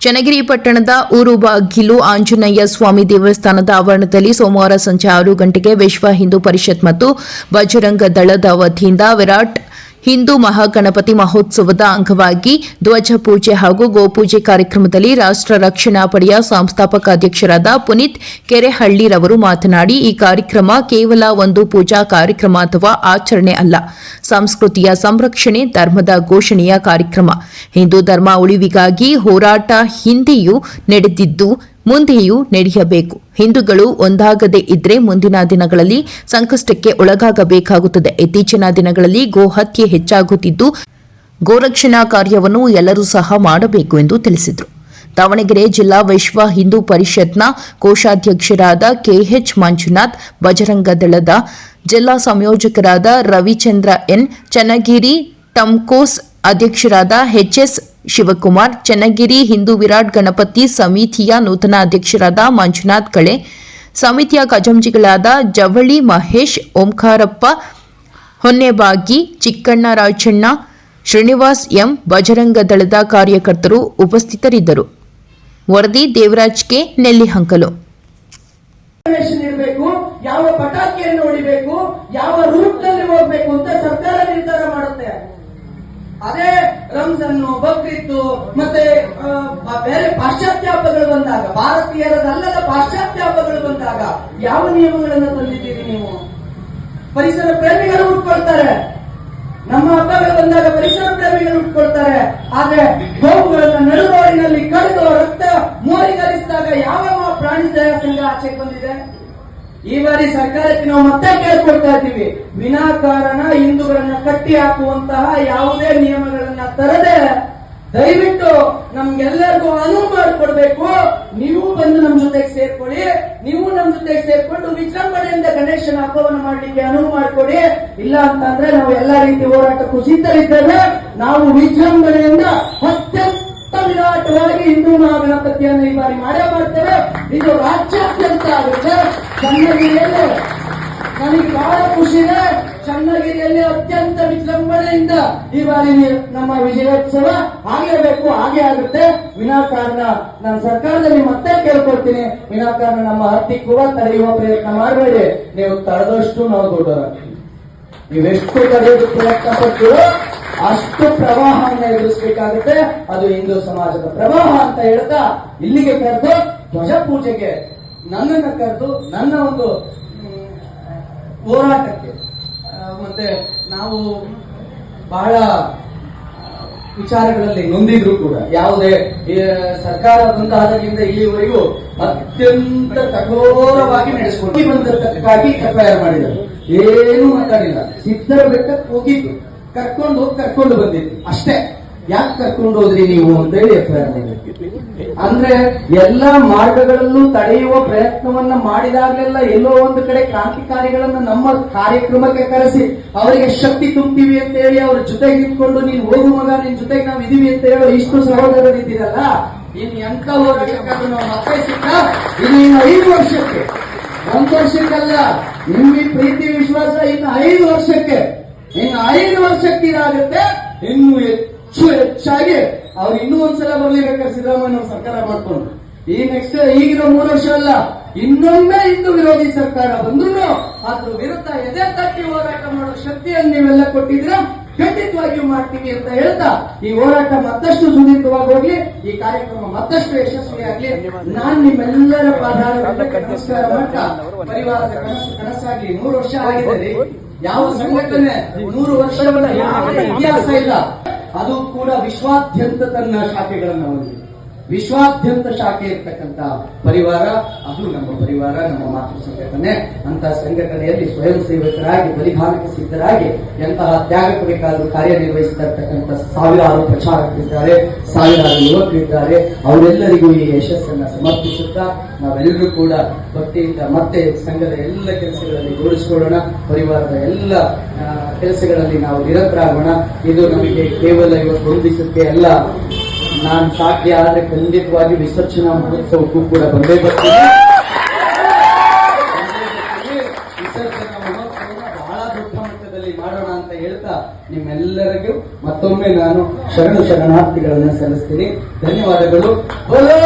ಚನ್ನಗಿರಿ ಪಟ್ಟಣದ ಊರುಬಾಗಿಲು ಆಂಜನೇಯ ಸ್ವಾಮಿ ದೇವಸ್ಥಾನದ ಆವರಣದಲ್ಲಿ ಸೋಮವಾರ ಸಂಜೆ ಆರು ಗಂಟೆಗೆ ವಿಶ್ವ ಹಿಂದೂ ಪರಿಷತ್ ಮತ್ತು ಬಜರಂಗ ದಳದ ವತಿಯಿಂದ ವಿರಾಟ್ ಹಿಂದೂ ಮಹಾಗಣಪತಿ ಮಹೋತ್ಸವದ ಅಂಗವಾಗಿ ಧ್ವಜ ಪೂಜೆ ಹಾಗೂ ಗೋಪೂಜೆ ಕಾರ್ಯಕ್ರಮದಲ್ಲಿ ರಾಷ್ಟ್ರ ರಕ್ಷಣಾ ಪಡೆಯ ಸಂಸ್ಥಾಪಕ ಅಧ್ಯಕ್ಷರಾದ ಪುನೀತ್ ಕೆರೆಹಳ್ಳಿರವರು ಮಾತನಾಡಿ, ಈ ಕಾರ್ಯಕ್ರಮ ಕೇವಲ ಒಂದು ಪೂಜಾ ಕಾರ್ಯಕ್ರಮ ಅಥವಾ ಆಚರಣೆ ಅಲ್ಲ, ಸಂಸ್ಕೃತಿಯ ಸಂರಕ್ಷಣೆ, ಧರ್ಮದ ಘೋಷಣೆಯ ಕಾರ್ಯಕ್ರಮ. ಹಿಂದೂ ಧರ್ಮ ಉಳಿವಿಗಾಗಿ ಹೋರಾಟ ಹಿಂದೆಯೂ ನಡೆದಿದ್ದು ಮುಂದೆಯೂ ನಡೆಯಬೇಕು. ಹಿಂದೂಗಳು ಒಂದಾಗದೇ ಇದ್ರೆ ಮುಂದಿನ ದಿನಗಳಲ್ಲಿ ಸಂಕಷ್ಟಕ್ಕೆ ಒಳಗಾಗಬೇಕಾಗುತ್ತದೆ. ಇತ್ತೀಚಿನ ದಿನಗಳಲ್ಲಿ ಗೋಹತ್ಯೆ ಹೆಚ್ಚಾಗುತ್ತಿದ್ದು ಗೋರಕ್ಷಣಾ ಕಾರ್ಯವನ್ನು ಎಲ್ಲರೂ ಸಹ ಮಾಡಬೇಕು ಎಂದು ತಿಳಿಸಿದರು. ದಾವಣಗೆರೆ ಜಿಲ್ಲಾ ವಿಶ್ವ ಹಿಂದೂ ಪರಿಷತ್ನ ಕೋಶಾಧ್ಯಕ್ಷರಾದ ಕೆಎಚ್ ಮಂಜುನಾಥ್, ಬಜರಂಗ ದಳದ ಜಿಲ್ಲಾ ಸಂಯೋಜಕರಾದ ರವಿಚಂದ್ರ ಎನ್, ಚನ್ನಗಿರಿ ತಮ್ಕೋಸ್ ಅಧ್ಯಕ್ಷರಾದ ಎಚ್ಎಸ್ ಶಿವಕುಮಾರ್, ಚನ್ನಗಿರಿ ಹಿಂದೂ ವಿರಾಟ್ ಗಣಪತಿ ಸಮಿತಿಯ ನೂತನ ಅಧ್ಯಕ್ಷರಾದ ಮಂಜುನಾಥ್ ಕಳೆ, ಸಮಿತಿಯ ಖಜಾಂಚಿಗಳಾದ ಜವಳಿ ಮಹೇಶ್, ಓಂಕಾರಪ್ಪ, ಹೊನ್ನೆಬಾಗಿ, ಚಿಕ್ಕಣ್ಣ ರಾಜಣ್ಣ, ಶ್ರೀನಿವಾಸ್ ಎಂ, ಬಜರಂಗ ದಳದ ಕಾರ್ಯಕರ್ತರು ಉಪಸ್ಥಿತರಿದ್ದರು. ವರದಿ ದೇವರಾಜ್ ಕೆ. ನೆಲ್ಲಿಹಂಕಲು. ಯಾವ ಪಟಾಕಿಯನ್ನು ಹೊಡಿಬೇಕು, ಯಾವ ಹೋಗ್ಬೇಕು ಅಂತ ಸರ್ಕಾರ ನಿರ್ಧಾರ ಮಾಡುತ್ತೆ. ಅದೇ ರಂಜಾನ್ ಬಕ್ರೀತ್ ಮತ್ತೆ ಬೇರೆ ಪಾಶ್ಚಾತ್ಯ ಹಬ್ಬಗಳು ಬಂದಾಗ, ಭಾರತೀಯರದಲ್ಲದ ಪಾಶ್ಚಾತ್ಯ ಹಬ್ಬಗಳು ಬಂದಾಗ, ಯಾವ ನಿಯಮಗಳನ್ನು ತಂದಿದ್ದೀರಿ ನೀವು? ಪರಿಸರ ಪ್ರೇಮಿಗಳು ಉಟ್ಕೊಳ್ತಾರೆ. ನಮ್ಮ ಹಬ್ಬಗಳು ಬಂದಾಗ ಪರಿಸರ ಪ್ರೇಮಿಗಳು ಉಟ್ಕೊಳ್ತಾರೆ. ಆದ್ರೆ ಗೋವುಗಳನ್ನ ನಡುರೋಡಿನಲ್ಲಿ ಕಳೆದು ರಕ್ತ ಮೋರಿಗರಿಸಿದಾಗ ಯಾವ ಪ್ರಾಣಿ ದಯಾ ಸಂಘ ಆಚೆಗೆ ಬಂದಿದೆ? ಈ ಬಾರಿ ಸರ್ಕಾರಕ್ಕೆ ನಾವು ಮತ್ತೆ ಕೇಳ್ಕೊಳ್ತಾ ಇದ್ದೀವಿ. ವಿನಾಕಾರಣ ಹಿಂದೂಗಳನ್ನ ಕಟ್ಟಿ ಹಾಕುವಂತಹ ಯಾವುದೇ ನಿಯಮಗಳನ್ನ ತರದೆ ದಯವಿಟ್ಟು ನಮ್ಗೆಲ್ಲರಿಗೂ ಅನುವು ಮಾಡಿಕೊಡ್ಬೇಕು. ನೀವು ಬಂದು ನಮ್ ಜೊತೆಗೆ ಸೇರ್ಕೊಳ್ಳಿ. ನೀವು ನಮ್ ಜೊತೆಗೆ ಸೇರ್ಕೊಂಡು ವಿಜೃಂಭಣೆಯಿಂದ ಗಣೇಶನ ಹಬ್ಬವನ್ನು ಮಾಡಲಿಕ್ಕೆ ಅನುವು ಮಾಡಿಕೊಡಿ. ಇಲ್ಲ ಅಂತಂದ್ರೆ ನಾವು ಎಲ್ಲಾ ರೀತಿ ಹೋರಾಟಕ್ಕೂ ಸಿದ್ಧರಿದ್ದೇವೆ. ನಾವು ವಿಜೃಂಭಣೆಯಿಂದ ಅತ್ಯಂತ ವಿರಾಟವಾಗಿ ಹಿಂದೂ ಮಹಾಗಣಪತಿಯನ್ನು ಈ ಬಾರಿ ಮಾಡೇ ಮಾಡ್ತೇವೆ. ಇದು ರಾಜ್ಯಾದ್ಯಂತ ಆಗುತ್ತೆ. ಚನ್ನಗಿರಿಯಲ್ಲಿ ನನಗೆ ಬಹಳ ಖುಷಿ ಇದೆ ಚನ್ನಗಿರಿಯಲ್ಲಿ ಅತ್ಯಂತ ವಿಜೃಂಭಣೆಯಿಂದ ಈ ಬಾರಿ ನಮ್ಮ ವಿಜಯೋತ್ಸವ ಆಗಿರಬೇಕು ಹಾಗೆ ಆಗುತ್ತೆ. ವಿನಾಕಾರಣ ನಾನು ಸರ್ಕಾರದಲ್ಲಿ ಮತ್ತೆ ಕೇಳ್ಕೊಳ್ತೀನಿ. ವಿನಾಕಾರಣ ನಮ್ಮ ಹತ್ತಿಕ್ಕುವ ತಡೆಯುವ ಪ್ರಯತ್ನ ಮಾಡಬೇಡಿ. ನೀವು ತಡೆದಷ್ಟು ನಾವು ದೊಡ್ಡವರಾಗ್ತೀವಿ. ನೀವೆಷ್ಟು ತಡೆಯೋದು ಪ್ರಯತ್ನ ಪಡ್ತೀರೋ ಅಷ್ಟು ಪ್ರವಾಹವನ್ನು ಎದುರಿಸಬೇಕಾಗುತ್ತೆ. ಅದು ಹಿಂದೂ ಸಮಾಜದ ಪ್ರವಾಹ ಅಂತ ಹೇಳ್ತಾ ಇಲ್ಲಿಗೆ ಕರೆದು ಧ್ವಜ ಪೂಜೆಗೆ ನನ್ನನ್ನ ಕರೆದು ನನ್ನ ಒಂದು ಹೋರಾಟಕ್ಕೆ ಮತ್ತೆ ನಾವು ಬಹಳ ವಿಚಾರಗಳಲ್ಲಿ ನೊಂದಿದ್ರು ಕೂಡ. ಯಾವುದೇ ಸರ್ಕಾರ ಬಂದಾದಾಗಿಂದ ಇಲ್ಲಿವರೆಗೂ ಅತ್ಯಂತ ಕಠೋರವಾಗಿ ನಡೆಸಿಕೊಂಡು ಬಂದಿರತಕ್ಕಾಗಿ ಎಫ್ಐಆರ್ ಮಾಡಿದರು ಏನು ಮಾತಾಡಿಲ್ಲ. ಸಿದ್ಧರ ಬೆಟ್ಟಕ್ಕೆ ಹೋಗಿದ್ದು ಕರ್ಕೊಂಡು ಹೋಗಿ ಕರ್ಕೊಂಡು ಬಂದಿ ಅಷ್ಟೇ. ಯಾಕೆ ಕರ್ಕೊಂಡು ಹೋದ್ರಿ ನೀವು ಅಂತ ಹೇಳಿ ಎಫ್ ಐ ಆರ್ ಅಂದ್ರೆ ಎಲ್ಲ ಮಾರ್ಗಗಳಲ್ಲೂ ತಡೆಯುವ ಪ್ರಯತ್ನವನ್ನ ಮಾಡಿದಾಗಲೆಲ್ಲ ಎಲ್ಲೋ ಒಂದು ಕಡೆ ಕ್ರಾಂತಿಕಾರಿಗಳನ್ನ ನಮ್ಮ ಕಾರ್ಯಕ್ರಮಕ್ಕೆ ಕರೆಸಿ, ಅವರಿಗೆ ಶಕ್ತಿ ತುಂಬ್ತೀವಿ ಅಂತ ಹೇಳಿ ಅವ್ರ ಜೊತೆಗೆ ನಿಂತ್ಕೊಂಡು, ನೀನ್ ಹೋಗು ಮಗ, ನಿನ್ ಜೊತೆಗೆ ನಾವು ಇದೀವಿ ಅಂತ ಹೇಳೋ ಇಷ್ಟು ಸಹೋದರರಿದ್ದೀರಲ್ಲ ಇನ್ ಎಂತ ಇನ್ನು ಐದು ವರ್ಷಕ್ಕೆ, ಒಂದು ವರ್ಷಕ್ಕಲ್ಲ ನಿಮ್ಮ ಪ್ರೀತಿ, ವಿಶ್ವಾಸ ಇನ್ನು ಐದು ವರ್ಷಕ್ಕೆ ಇನ್ನು ಐದು ವರ್ಷಕ್ಕೆ ಇದಾಗುತ್ತೆ. ಇನ್ನು ಹೆಚ್ಚು ಹೆಚ್ಚಾಗಿ ಅವ್ರು ಇನ್ನೂ ಒಂದ್ಸಲ ಬರ್ಲಿಬೇಕಾದ್ರೆ ಸಿದ್ದರಾಮಯ್ಯ ಸರ್ಕಾರ ಮಾಡ್ಕೊಂಡು. ಈ ನೆಕ್ಸ್ಟ್ ಈಗಿನ ಮೂರು ವರ್ಷ ಅಲ್ಲ, ಇನ್ನೊಮ್ಮೆ ಹಿಂದೂ ವಿರೋಧಿ ಸರ್ಕಾರ ಬಂದ್ರು ಅದ್ರ ವಿರುದ್ಧ ಎದೆ ತಟ್ಟಿ ಹೋರಾಟ ಮಾಡೋ ಶಕ್ತಿಯನ್ನು ನೀವೆಲ್ಲ ಕೊಟ್ಟಿದ್ರ ಖಂಡಿತವಾಗಿಯೂ ಮಾಡ್ತೀವಿ ಅಂತ ಹೇಳ್ತಾ ಈ ಹೋರಾಟ ಮತ್ತಷ್ಟು ಸುದೀರ್ಘವಾಗಿ ಹೋಗ್ಲಿ, ಈ ಕಾರ್ಯಕ್ರಮ ಮತ್ತಷ್ಟು ಯಶಸ್ವಿಯಾಗ್ಲಿ ನಾನ್ ನಿಮ್ಮೆಲ್ಲರ ಪಾದಾರ ಪರಿವಾರದ ಕನಸು ಕನಸಾಗಿ ಮೂರು ವರ್ಷ ಆಗಿದೆ. ಯಾವ ಸಂಘಟನೆ ನೂರು ವರ್ಷಗಳ ಇತಿಹಾಸ ಇಲ್ಲ ಅದು ಕೂಡ ವಿಶ್ವಾದ್ಯಂತ ತನ್ನ ಶಾಖೆಗಳನ್ನು ಹೊಂದಿದೆ. ವಿಶ್ವಾದ್ಯಂತ ಶಾಖೆ ಇರ್ತಕ್ಕಂತ ಪರಿವಾರ, ಅದು ನಮ್ಮ ಪರಿವಾರ, ನಮ್ಮ ಮಾತೃ ಸಂಘಟನೆ. ಅಂತ ಸಂಘಟನೆಯಲ್ಲಿ ಸ್ವಯಂ ಸೇವಕರಾಗಿ ಬಲಿದಾನಕ್ಕೆ ಸಿದ್ಧರಾಗಿ ಎಂತಹ ತ್ಯಾಗಕ್ಕೆ ಬೇಕಾದರೂ ಕಾರ್ಯನಿರ್ವಹಿಸ್ತಾ ಇರ್ತಕ್ಕಂಥ ಸಾವಿರಾರು ಪ್ರಚಾರಕರಿದ್ದಾರೆ, ಸಾವಿರಾರು ಯುವಕರಿದ್ದಾರೆ. ಅವರೆಲ್ಲರಿಗೂ ಈ ಯಶಸ್ಸನ್ನ ಸಮರ್ಪಿಸುತ್ತಾ ನಾವೆಲ್ಲರೂ ಕೂಡ ಭಕ್ತಿಯಿಂದ ಮತ್ತೆ ಸಂಘದ ಎಲ್ಲ ಕೆಲಸಗಳಲ್ಲಿ ಜೋಡಿಸಿಕೊಳ್ಳೋಣ. ಪರಿವಾರದ ಎಲ್ಲ ಕೆಲಸಗಳಲ್ಲಿ ನಾವು ನಿರತರಾಗೋಣ. ಇದು ನಮಗೆ ಕೇವಲ ಇವತ್ತು ಹೊಂದಿಸುತ್ತೆ ಅಲ್ಲ. ನಾನು ಸಾಧ್ಯ ಆದ್ರೆ ಖಂಡಿತವಾಗಿ ವಿಸರ್ಜನಾ ಮಹೋತ್ಸವಕ್ಕೂ ಕೂಡ ಬಂದೇ ಬರ್ತೀನಿ. ವಿಸರ್ಜನಾ ಮಹೋತ್ಸವನ ಬಹಳ ದೊಡ್ಡ ಮಟ್ಟದಲ್ಲಿ ಮಾಡೋಣ ಅಂತ ಹೇಳ್ತಾ ನಿಮ್ಮೆಲ್ಲರಿಗೂ ಮತ್ತೊಮ್ಮೆ ನಾನು ಶರಣು ಶರಣಾರ್ಥಿಗಳನ್ನು ಸಲ್ಲಿಸ್ತೀನಿ. ಧನ್ಯವಾದಗಳು. ಬೋಲೋ